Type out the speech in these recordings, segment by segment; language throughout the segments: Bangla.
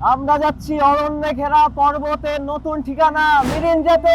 আমরা যাচ্ছি অরণ্যে ঘেরা পর্বতের নতুন ঠিকানা মিরিন যেতে।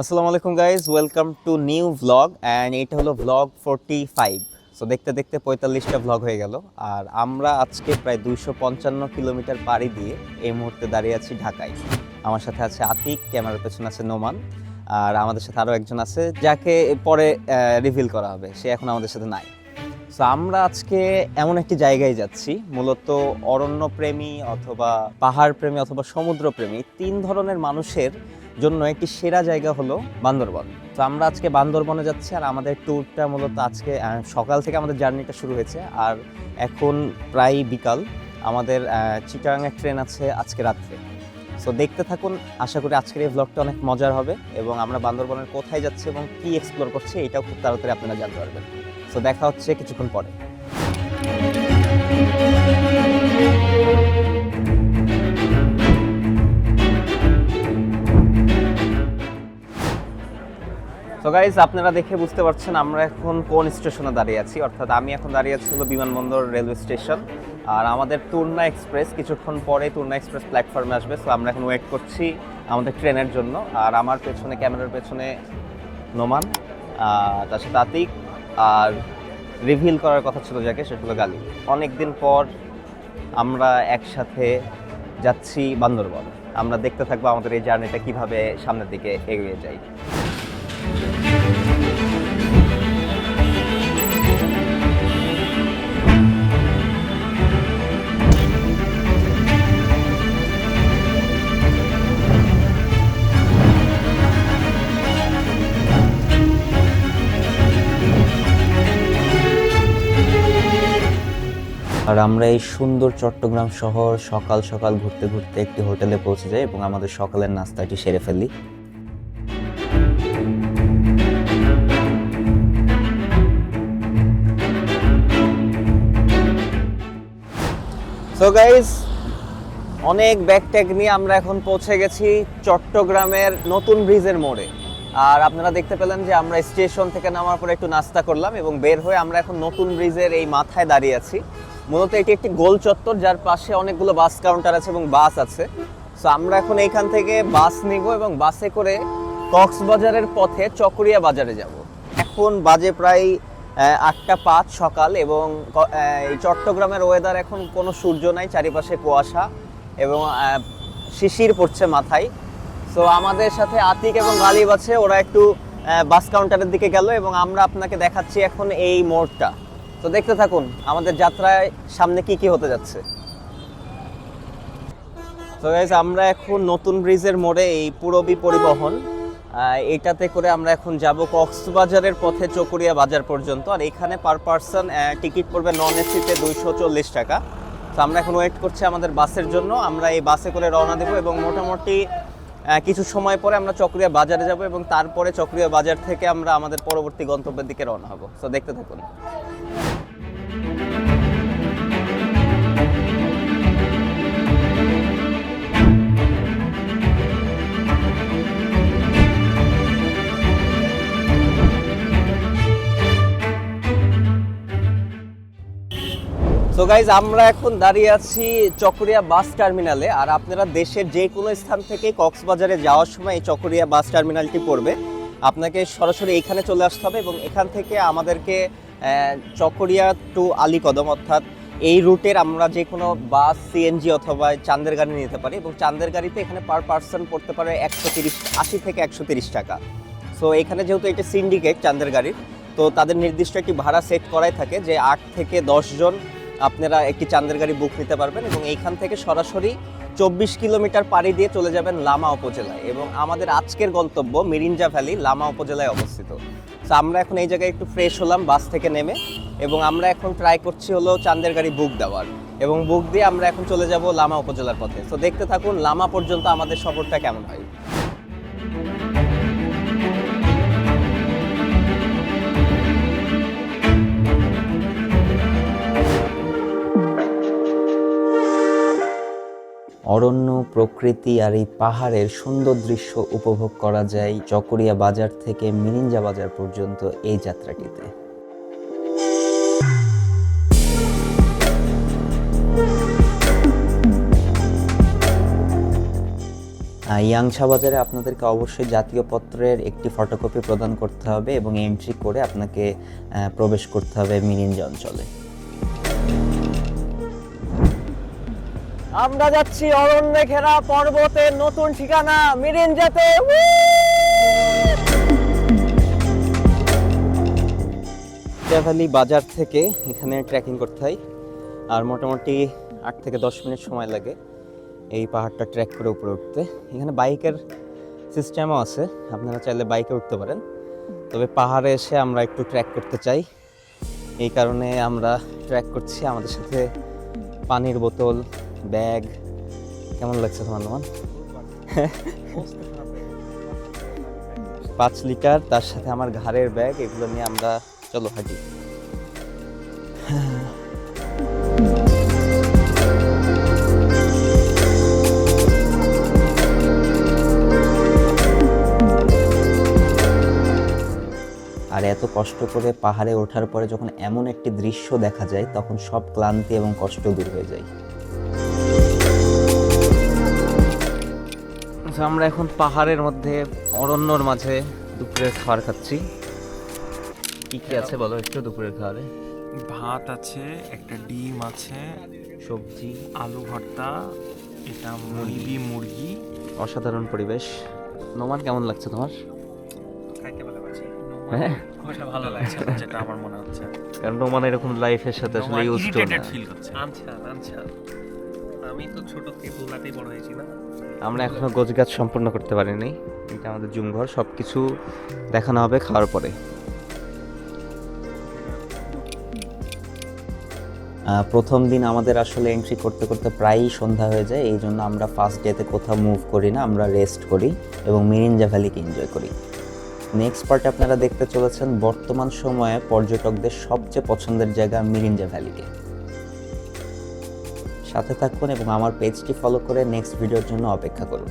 আসসালামু আলাইকুম guys welcome to new vlog and এটা হলো ভ্লগ ফোরটি ফাইভ সো দেখতে দেখতে পঁয়তাল্লিশটা ভ্লগ হয়ে গেল। আর আমরা আজকে প্রায় দুইশো পঞ্চান্ন কিলোমিটার পাড়ি দিয়ে এই মুহূর্তে দাঁড়িয়ে আছি ঢাকায়। আমার সাথে আছে আতিক, ক্যামেরার পেছনে আছে নোমান। আর আমাদের সাথে আরও একজন আছে, যাকে পরে রিভিল করা হবে। সে এখন আমাদের সাথে নাই। সো আমরা আজকে এমন একটি জায়গায় যাচ্ছি, মূলত অরণ্য প্রেমী অথবা পাহাড় প্রেমী অথবা সমুদ্র প্রেমী তিন ধরনের মানুষের জন্য একটি সেরা জায়গা হলো বান্দরবন। তো আমরা আজকে বান্দরবনে যাচ্ছি আর আমাদের ট্যুরটা মূলত আজকে সকাল থেকে আমাদের জার্নিটা শুরু হয়েছে। আর এখন প্রায় বিকাল। আমাদের চিটাগাংয়ের ট্রেন আছে আজকে রাত্রে। সো দেখতে থাকুন, আশা করি আজকের এই ব্লগটা অনেক মজার হবে এবং আমরা বান্দরবনের কোথায় যাচ্ছি এবং কি এক্সপ্লোর করছি এটাও খুব তাড়াতাড়ি আপনারা জানতে পারবেন। সো দেখা হচ্ছে কিছুক্ষণ পরে। তো গাইজ আপনারা দেখে বুঝতে পারছেন আমরা এখন কোন স্টেশনে দাঁড়িয়ে আছি। অর্থাৎ আমি এখন দাঁড়িয়ে আছি হলো বিমানবন্দর রেলওয়ে স্টেশন। আর আমাদের টুরনা এক্সপ্রেস, কিছুক্ষণ পরে টুরনা এক্সপ্রেস প্ল্যাটফর্মে আসবে। সো আমরা এখন ওয়েট করছি আমাদের ট্রেনের জন্য। আর আমার পেছনে, ক্যামেরার পেছনে নোমান তার সাথে আতিক। আর রিভিল করার কথা ছিল যাকে, সেটা হলো গালি। অনেকদিন পর আমরা একসাথে যাচ্ছি বান্দরবন। আমরা দেখতে থাকব আমাদের এই জার্নিটা কীভাবে সামনের দিকে এগিয়ে যায়। আর আমরা এই সুন্দর চট্টগ্রাম শহর সকাল সকাল ঘুরতে ঘুরতে একটি হোটেলে পৌঁছে যাই এবং আমাদের সকালের নাস্তাটি সেরে ফেলি। সো অনেক ব্যাগ ট্যাগ নিয়ে আমরা এখন পৌঁছে গেছি চট্টগ্রামের নতুন ব্রিজের মোড়ে। আর আপনারা দেখতে পেলেন যে আমরা স্টেশন থেকে নামার পরে একটু নাস্তা করলাম এবং বের হয়ে আমরা এখন নতুন ব্রিজের এই মাথায় দাঁড়িয়ে আছি। মূলত এটি একটি গোল চত্বর, যার পাশে অনেকগুলো বাস কাউন্টার আছে এবং বাস আছে। সো আমরা এখন এইখান থেকে বাস নিব এবং বাসে করে কক্সবাজারের পথে চকরিয়া বাজারে যাব। এখন বাজে প্রায় আটটা পাঁচ সকাল এবং চট্টগ্রামের ওয়েদার এখন কোনো সূর্য নাই, চারিপাশে কুয়াশা এবং শিশির পড়ছে মাথায়। সো আমাদের সাথে আতিক এবং গালিব আছে, ওরা একটু বাস কাউন্টারের দিকে গেল এবং আমরা আপনাকে দেখাচ্ছি এখন এই মোড়টা। তো দেখতে থাকুন, আমাদের যাত্রায় সামনে কি কি হতে যাচ্ছে। তো গাইজ আমরা এখন নতুন ব্রিজের মোড়ে এই পুরবি পরিবহন এটাতে করে আমরা এখন যাব কক্সবাজারের পথে চকরিয়া বাজার পর্যন্ত, আর এখানে পার পার্সন টিকিট পড়বে নন এসিতে দুইশো চল্লিশ টাকা। তো আমরা এখন ওয়েট করছি আমাদের বাসের জন্য, আমরা এই বাসে করে রওনা দেবো এবং মোটামুটি কিছু সময় পরে আমরা চকরিয়া বাজারে যাব এবং তারপরে চকরিয়া বাজার থেকে আমরা আমাদের পরবর্তী গন্তব্যের দিকে রওনা হব। তো দেখতে থাকুন। সো গাইজ আমরা এখন দাঁড়িয়ে আছি চকরিয়া বাস টার্মিনালে, আর আপনারা দেশের যে কোনো স্থান থেকে কক্সবাজারে যাওয়ার সময় এই চকরিয়া বাস টার্মিনালটি পড়বে। আপনাকে সরাসরি এইখানে চলে আসতে হবে এবং এখান থেকে আমাদেরকে চকরিয়া টু আলীকদম অর্থাৎ এই রুটের আমরা যে কোনো বাস সিএনজি অথবা চান্দের গাড়ি নিতে পারি এবং চান্দের গাড়িতে এখানে পার পার্সন পড়তে পারে একশো তিরিশ, আশি থেকে একশো তিরিশ টাকা। সো এখানে যেহেতু এটা সিন্ডিকেট চান্দের গাড়ির, তো তাদের নির্দিষ্ট একটি ভাড়া সেট করাই থাকে যে আট থেকে দশ জন আপনারা একটি চান্দের গাড়ি বুক নিতে পারবেন এবং এইখান থেকে সরাসরি চব্বিশ কিলোমিটার পাড়ি দিয়ে চলে যাবেন লামা উপজেলায় এবং আমাদের আজকের গন্তব্য মিরিঞ্জা ভ্যালি, লামা উপজেলায় অবস্থিত। তো আমরা এখন এই জায়গায় একটু ফ্রেশ হলাম বাস থেকে নেমে এবং আমরা এখন ট্রাই করছি হলো চান্দের গাড়ি বুক দেওয়ার এবং বুক দিয়ে আমরা এখন চলে যাব লামা উপজেলার পথে। তো দেখতে থাকুন লামা পর্যন্ত আমাদের সফরটা কেমন হয়। অরণ্য, প্রকৃতি আর এই পাহাড়ের সুন্দর দৃশ্য উপভোগ করা যায় চকরিয়া বাজার থেকে মিরিঞ্জা বাজার পর্যন্ত এই যাত্রাটিতে। ইয়াংসা বাজারে আপনাদেরকে অবশ্যই জাতীয় পত্রের একটি ফটোকপি প্রদান করতে হবে এবং এন্ট্রি করে আপনাকে প্রবেশ করতে হবে মিরিঞ্জা অঞ্চলে। আমরা যাচ্ছি অরণ্যে ঘেরা পর্বতের নতুন ঠিকানা মিরিঞ্জাতে ভ্যালি বাজার থেকে এখানে ট্রেকিং করতে হয়, আর মোটামুটি আট থেকে দশ মিনিট সময় লাগে এই পাহাড়টা ট্রেক করে উপরে উঠতে। এখানে বাইকের সিস্টেমও আছে, আপনারা চাইলে বাইকে উঠতে পারেন। তবে পাহাড়ে এসে আমরা একটু ট্রেক করতে চাই। এই কারণে আমরা ট্র্যাক করছি আমাদের সাথে পানির বোতল ব্যাগ। কেমন লাগছে তোমার, নোমান? পাঁচ লিটার, তার সাথে আমার ঘাড়ের ব্যাগ, এগুলো নিয়ে আমরা চলো হাঁটি। আর এত কষ্ট করে পাহাড়ে ওঠার পরে যখন এমন একটি দৃশ্য দেখা যায়, তখন সব ক্লান্তি এবং কষ্ট দূর হয়ে যায়। আচ্ছা, আমরা এখন পাহাড়ের মধ্যে অরণ্যর মাঝে দুপুরের খাবার খাচ্ছি। কি কি আছে বলো একটু দুপুরের খাবারে? ভাত আছে একটা ডিম আছে সবজি আলু ভর্তা এটা মুরগি। মুরগি অসাধারণ পরিবেশ। নোমান কেমন লাগছে তোমার? খাইতে ভালো লাগছে হ্যাঁ। ওটা ভালো লাগছে যেটা আমার মনে হচ্ছে। কারণ নোমান এরকম লাইফের সাথে আসলে ইউজ টু না। আচ্ছা আচ্ছা। আমি তো ছোট থেকে দোলাতেই বড় হয়েছি না? আমরা এখনও গোছগাছ সম্পূর্ণ করতে পারিনি। এটা আমাদের জুম ঘর সব কিছু দেখানো হবে খাওয়ার পরে। প্রথম দিন আমাদের আসলে এন্ট্রি করতে করতে প্রায়ই সন্ধ্যা হয়ে যায়, এই জন্য আমরা ফার্স্ট ডেতে কোথাও মুভ করি না, আমরা রেস্ট করি এবং মিরিঞ্জা ভ্যালিকে এনজয় করি। নেক্সট পার্টে আপনারা দেখতে চলেছেন, বর্তমান সময়ে পর্যটকদের সবচেয়ে পছন্দের জায়গা মিরিঞ্জা ভ্যালিকে সাথে থাকুন এবং আমার পেজটি ফলো করে নেক্সট ভিডিওর জন্য অপেক্ষা করুন।